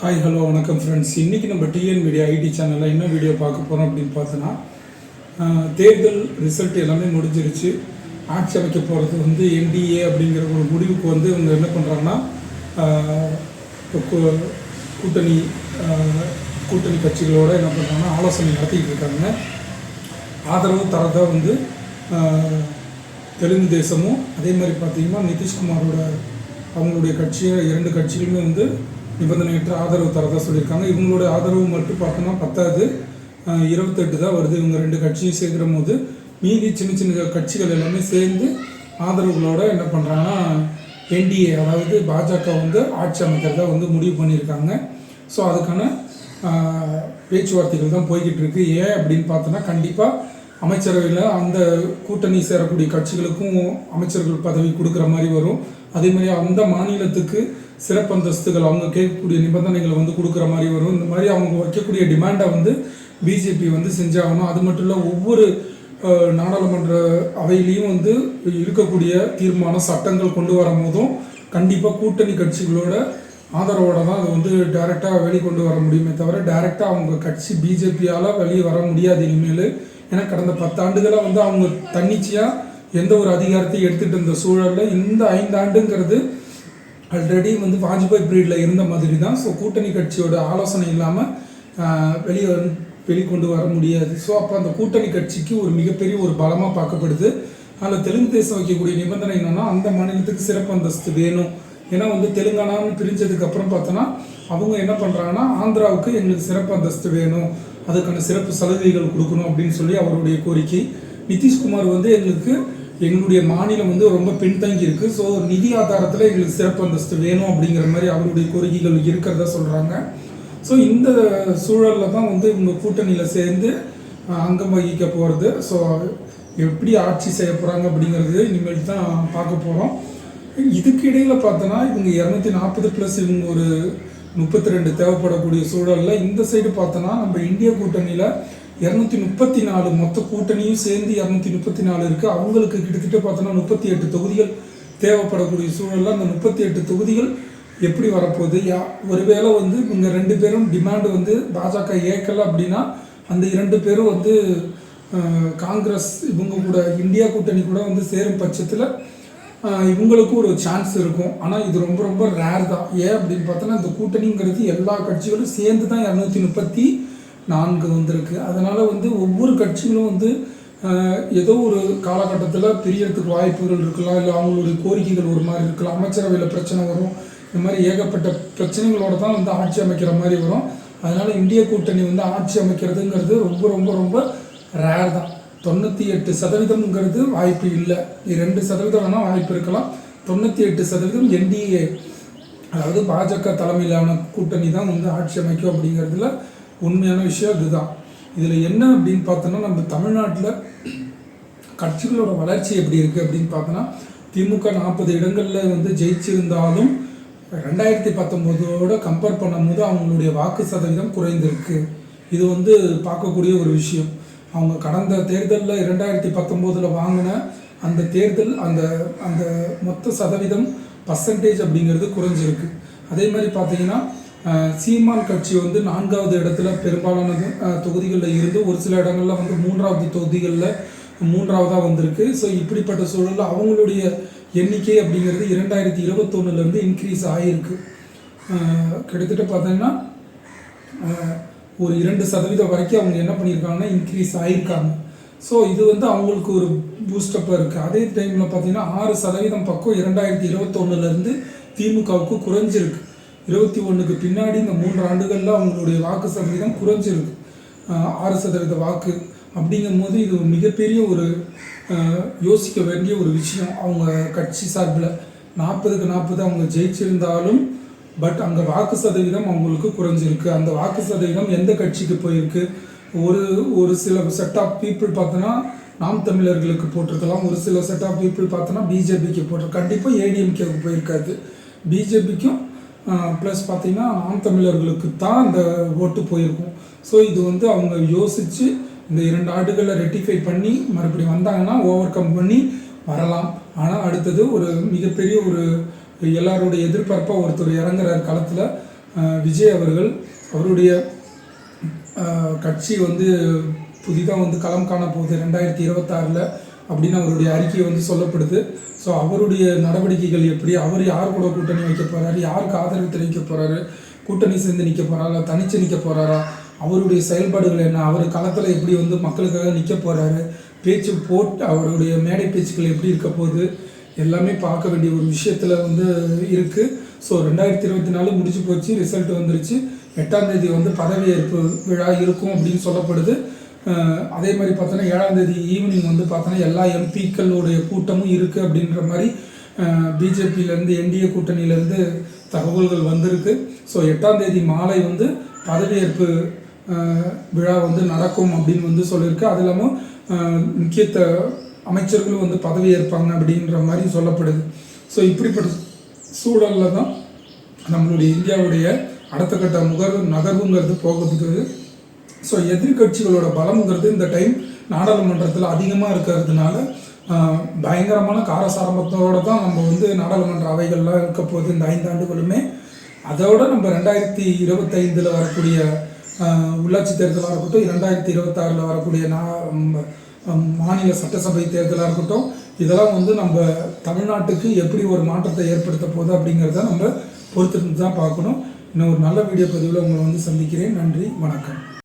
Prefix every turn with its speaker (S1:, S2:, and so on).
S1: Hi hello வணக்கம் friends இன்றைக்கி நம்ம டிஎன் மீடியா ஐடி சேனலில் என்ன வீடியோ பார்க்க போகிறோம் அப்படின்னு பார்த்தோன்னா தேர்தல் ரிசல்ட் எல்லாமே முடிஞ்சிருச்சு. ஆட்சி அமைக்க போகிறது வந்து என்டிஏ அப்படிங்கிற ஒரு முடிவுக்கு வந்து இவங்க என்ன பண்ணுறாங்கன்னா கூட்டணி கூட்டணி கட்சிகளோடு என்ன பண்ணுறாங்கன்னா ஆலோசனை நடத்திக்கிட்டு இருக்காங்க. ஆதரவு தரதாக வந்து தெலுங்கு தேசமும் அதே மாதிரி பார்த்திங்கன்னா நிதிஷ்குமாரோட அவங்களுடைய கட்சியை இரண்டு கட்சிகளுமே வந்து நிபந்தனையற்ற ஆதரவு தரதா சொல்லியிருக்காங்க. இவங்களோட ஆதரவு மட்டும் பார்த்தோம்னா பத்தாது. இருபத்தெட்டு தான் வருது. இவங்க ரெண்டு கட்சியும் சேர்க்கிற போது மீதி சின்ன சின்ன கட்சிகள் எல்லாமே சேர்ந்து ஆதரவுகளோட என்ன பண்ணுறாங்கன்னா என்டிஏ அதாவது பாஜக வந்து ஆட்சி அமைக்கிறதா வந்து முடிவு பண்ணியிருக்காங்க. ஸோ அதுக்கான பேச்சுவார்த்தைகள் தான் போய்கிட்டு இருக்கு. ஏன் அப்படின்னு பார்த்தோன்னா கண்டிப்பாக அமைச்சரவையில் அந்த கூட்டணி சேரக்கூடிய கட்சிகளுக்கும் அமைச்சர்கள் பதவி கொடுக்குற மாதிரி வரும். அதே மாதிரி அந்த மாநிலத்துக்கு சிறப்பு அந்தஸ்துகள் அவங்க கேட்கக்கூடிய நிபந்தனைகளை வந்து கொடுக்குற மாதிரி வரும். இந்த மாதிரி அவங்க வைக்கக்கூடிய டிமாண்டை வந்து பிஜேபி வந்து செஞ்சாகணும். அது மட்டும் இல்லை ஒவ்வொரு நாடாளுமன்ற அவையிலையும் வந்து இருக்கக்கூடிய தீர்மானம் சட்டங்கள் கொண்டு வரும் போதும் கண்டிப்பாக கூட்டணி கட்சிகளோட ஆதரவோடு தான் அது வந்து டைரெக்டாக வெளிக்கொண்டு வர முடியுமே தவிர டைரெக்டாக அவங்க கட்சி பிஜேபியால் வெளியே வர முடியாது இனிமேல். ஏன்னா கடந்த பத்தாண்டுகளாக வந்து அவங்க தன்னிச்சையாக எந்த ஒரு அதிகாரத்தையும் எடுத்துகிட்டு இருந்த சூழலில் இந்த ஐந்தாண்டுங்கிறது ஆல்ரெடி வந்து வாஜ்பாய் பிரீடில் இருந்த மாதிரி தான் ஸோ கூட்டணி கட்சியோட ஆலோசனை இல்லாமல் வெளியே வெளிக்கொண்டு வர முடியாது. ஸோ அப்போ அந்த கூட்டணி கட்சிக்கு ஒரு மிகப்பெரிய ஒரு பலமாக பார்க்கப்படுது. அதில் தெலுங்கு தேசம் வைக்கக்கூடிய நிபந்தனை என்னன்னா அந்த மாநிலத்துக்கு சிறப்பு அந்தஸ்து வேணும். ஏன்னா வந்து தெலுங்கானான்னு பிரிஞ்சதுக்கு அப்புறம் பார்த்தோன்னா அவங்க என்ன பண்ணுறாங்கன்னா ஆந்திராவுக்கு எங்களுக்கு சிறப்பு அந்தஸ்து வேணும். அதுக்கான சிறப்பு சலுகைகள் கொடுக்கணும் அப்படின்னு சொல்லி அவருடைய கோரிக்கை. நிதிஷ்குமார் வந்து எங்களுக்கு எங்களுடைய மாநிலம் வந்து ரொம்ப பின்தங்கி இருக்கு. ஸோ நிதி ஆதாரத்தில் எங்களுக்கு சிறப்பு அந்தஸ்து வேணும் அப்படிங்கிற மாதிரி அவருடைய கோரிக்கைகள் இருக்கிறதா சொல்கிறாங்க ஸோ இந்த சூழலில் தான் வந்து இவங்க கூட்டணியில் சேர்ந்து அங்கம் வகிக்க போகிறது ஸோ எப்படி ஆட்சி செய்ய போகிறாங்க அப்படிங்கிறது இனிமேல் தான் பார்க்க போகிறோம் இதுக்கு பார்த்தோன்னா இவங்க இரநூத்தி நாற்பது ப்ளஸ் இவங்க ஒரு முப்பத்தி ரெண்டு தேவைப்படக்கூடிய சூழலில் இந்த சைடு பார்த்தோன்னா நம்ம இந்திய கூட்டணியில் இரநூத்தி முப்பத்தி நாலு மொத்த கூட்டணியும் சேர்ந்து இரநூத்தி முப்பத்தி நாலு இருக்குது அவங்களுக்கு கிட்டத்தட்ட பார்த்தோன்னா முப்பத்தி எட்டு தொகுதிகள் தேவைப்படக்கூடிய சூழலில் அந்த முப்பத்தி எட்டு தொகுதிகள் எப்படி வரப்போகுது? யா ஒருவேளை வந்து இவங்க ரெண்டு பேரும் டிமாண்டு வந்து பாஜக ஏற்கலை அப்படின்னா அந்த இரண்டு பேரும் வந்து காங்கிரஸ் இவங்க கூட இந்தியா கூட்டணி கூட வந்து சேரும் பட்சத்தில் இவங்களுக்கும் ஒரு சான்ஸ் இருக்கும். ஆனால் இது ரொம்ப ரொம்ப ரேர் தான். ஏன் அப்படின்னு பார்த்தோன்னா இந்த கூட்டணிங்கிறது எல்லா கட்சிகளும் சேர்ந்து தான் இரநூத்தி முப்பத்தி நான்கு வந்திருக்கு. அதனால் வந்து ஒவ்வொரு கட்சிகளும் வந்து ஏதோ ஒரு காலகட்டத்தில் பிரியறதுக்கு வாய்ப்புகள் இருக்கலாம் இல்லை அவங்களுடைய கோரிக்கைகள் ஒரு மாதிரி இருக்கலாம் அமைச்சரவையில் பிரச்சனை வரும் இந்த மாதிரி ஏகப்பட்ட பிரச்சனைகளோடு தான் வந்து ஆட்சி அமைக்கிற மாதிரி வரும். அதனால் இந்திய கூட்டணி வந்து ஆட்சி அமைக்கிறதுங்கிறது ரொம்ப ரொம்ப ரொம்ப ரேர் தான். தொண்ணூற்றி எட்டு சதவீதம்ங்கிறது வாய்ப்பு இல்லை. ரெண்டு சதவீதம் வேணால் வாய்ப்பு இருக்கலாம். தொண்ணூற்றி எட்டு சதவீதம் என்டிஏ அதாவது பாஜக தலைமையிலான கூட்டணி தான் வந்து ஆட்சி அமைக்கும் அப்படிங்கிறதுல உண்மையான விஷயம் இதுதான் இதில் என்ன அப்படின்னு பார்த்தோன்னா நம்ம தமிழ்நாட்டில் கட்சிகளோட வளர்ச்சி எப்படி இருக்குது அப்படின்னு பார்த்தோன்னா திமுக நாற்பது இடங்களில் வந்து ஜெயிச்சிருந்தாலும் ரெண்டாயிரத்தி பத்தொம்போதோட கம்பேர் பண்ணும்போது அவங்களுடைய வாக்கு சதவீதம் குறைந்திருக்கு. இது வந்து பார்க்கக்கூடிய ஒரு விஷயம். அவங்க கடந்த தேர்தலில் இரண்டாயிரத்தி பத்தொம்போதில் வாங்கின அந்த தேர்தல் அந்த அந்த மொத்த சதவீதம் பர்சன்டேஜ் அப்படிங்கிறது குறைஞ்சிருக்கு. அதே மாதிரி பார்த்தீங்கன்னா சீமான் கட்சி வந்து நான்காவது இடத்துல பெரும்பாலான தொகுதிகளில் இருந்து ஒரு சில இடங்களில் வந்து மூன்றாவது தொகுதிகளில் மூன்றாவதாக வந்திருக்கு. ஸோ இப்படிப்பட்ட சூழலில் அவங்களுடைய எண்ணிக்கை அப்படிங்கிறது இரண்டாயிரத்தி இருபத்தொன்னுலேருந்து இன்க்ரீஸ் ஆகிருக்கு கிட்டத்தட்ட பார்த்தீங்கன்னா ஒரு இரண்டு சதவீதம் வரைக்கும் அவங்க என்ன பண்ணியிருக்காங்கன்னா இன்க்ரீஸ் ஆகியிருக்காங்க ஸோ இது வந்து அவங்களுக்கு ஒரு பூஸ்டப்பாக இருக்குது அதே டைமில் பார்த்தீங்கன்னா ஆறு சதவீதம் பக்கம் இரண்டாயிரத்தி இருபத்தொன்னுலேருந்து திமுகவுக்கு குறைஞ்சிருக்கு. இருபத்தி ஒன்றுக்கு பின்னாடி இந்த மூன்று ஆண்டுகளில் அவங்களுடைய வாக்கு சதவீதம் குறைஞ்சிருக்கு. ஆறு சதவீத வாக்கு அப்படிங்கும்போது இது ஒரு மிகப்பெரிய ஒரு யோசிக்க வேண்டிய ஒரு விஷயம். அவங்க கட்சி சார்பில் நாற்பதுக்கு நாற்பது அவங்க ஜெயிச்சிருந்தாலும் பட் அங்கே வாக்கு சதவீதம் அவங்களுக்கு குறைஞ்சிருக்கு. அந்த வாக்கு சதவீதம் எந்த கட்சிக்கு போயிருக்கு? ஒரு ஒரு சில செட் ஆஃப் பீப்புள் பார்த்தோன்னா நாம் தமிழர்களுக்கு போட்டிருக்கலாம். ஒரு சில செட் ஆஃப் பீப்புள் பார்த்தோன்னா பிஜேபிக்கு போட்டிருக்கு கண்டிப்பாக ஏடிஎம்கேவுக்கு போயிருக்காது. பிஜேபிக்கும் ப்ளஸ் பார்த்தீங்கன்னா ஆண் தமிழர்களுக்கு தான் அந்த ஓட்டு போயிருக்கும். ஸோ இது வந்து அவங்க யோசித்து இந்த இரண்டு ஆண்டுகளை ரெட்டிஃபை பண்ணி மறுபடியும் வந்தாங்கன்னா ஓவர் கம் பண்ணி வரலாம். ஆனால் அடுத்தது ஒரு மிகப்பெரிய ஒரு எல்லாருடைய எதிர்பார்ப்பாக ஒருத்தர் இறங்குறார் காலத்தில் விஜய் அவர்கள். அவருடைய கட்சி வந்து புதிதாக வந்து களம் காண போகுது ரெண்டாயிரத்தி இருபத்தாறில் அப்படின்னு அவருடைய அறிக்கை வந்து சொல்லப்படுது. ஸோ அவருடைய நடவடிக்கைகள் எப்படி? அவர் யார் கூட கூட்டணி வைக்க போகிறாரு யாருக்கு ஆதரவு தெரிவிக்க போகிறாரு கூட்டணி சேர்ந்து நிற்க போகிறாரா தனிச்சு நிற்க போகிறாரா அவருடைய செயல்பாடுகள் என்ன? அவர் களத்தில் எப்படி வந்து மக்களுக்காக நிற்க போகிறாரு பேச்சு போட்டு அவருடைய மேடை பேச்சுக்கள் எப்படி இருக்க போகுது? எல்லாமே பார்க்க வேண்டிய ஒரு விஷயத்தில் வந்து இருக்குது ஸோ ரெண்டாயிரத்தி இருபத்தி நாலு முடிச்சு போச்சு. ரிசல்ட் வந்துருச்சு. எட்டாம் தேதி வந்து பதவியேற்பு விழா இருக்கும் அப்படின்னு சொல்லப்படுது. அதே மாதிரி பார்த்தோன்னா ஏழாம் தேதி ஈவினிங் வந்து பார்த்தோன்னா எல்லா எம்பிக்களுடைய கூட்டமும் இருக்குது அப்படின்ற மாதிரி பிஜேபியிலேருந்து என்டிஏ கூட்டணியிலேருந்து தகவல்கள் வந்திருக்கு. ஸோ எட்டாம் தேதி மாலை வந்து பதவியேற்பு விழா வந்து நடக்கும் அப்படின்னு வந்து சொல்லியிருக்கு. அது இல்லாமல் முக்கிய அமைச்சர்களும் வந்து பதவியேற்பாங்க அப்படின்ற மாதிரி சொல்லப்படுது. ஸோ இப்படிப்பட்ட சூழலில் தான் நம்மளுடைய இந்தியாவுடைய அடுத்த கட்ட முகர் நகர்வுங்கிறது போக போகுது ஸோ எதிர்க்கட்சிகளோட பலம்ங்கிறது இந்த டைம் நாடாளுமன்றத்தில் அதிகமாக இருக்கிறதுனால பயங்கரமான காரசாரமத்தோடு தான் நம்ம வந்து நாடாளுமன்ற அவைகள்லாம் இருக்க போகுது இந்த ஐந்தாண்டுகளுமே அதோட நம்ம ரெண்டாயிரத்தி இருபத்தைந்தில் வரக்கூடிய உள்ளாட்சி தேர்தலாக இருக்கட்டும் இரண்டாயிரத்தி இருபத்தாறில் வரக்கூடிய நா மாநில சட்டசபை தேர்தலாக இருக்கட்டும் இதெல்லாம் வந்து நம்ம தமிழ்நாட்டுக்கு எப்படி ஒரு மாற்றத்தை ஏற்படுத்த போகுது அப்படிங்கிறத நம்ம பொறுத்திருந்து தான் பார்க்கணும். இன்னும் ஒரு நல்ல வீடியோ பதிவில் உங்களை வந்து சந்திக்கிறேன். நன்றி வணக்கம்.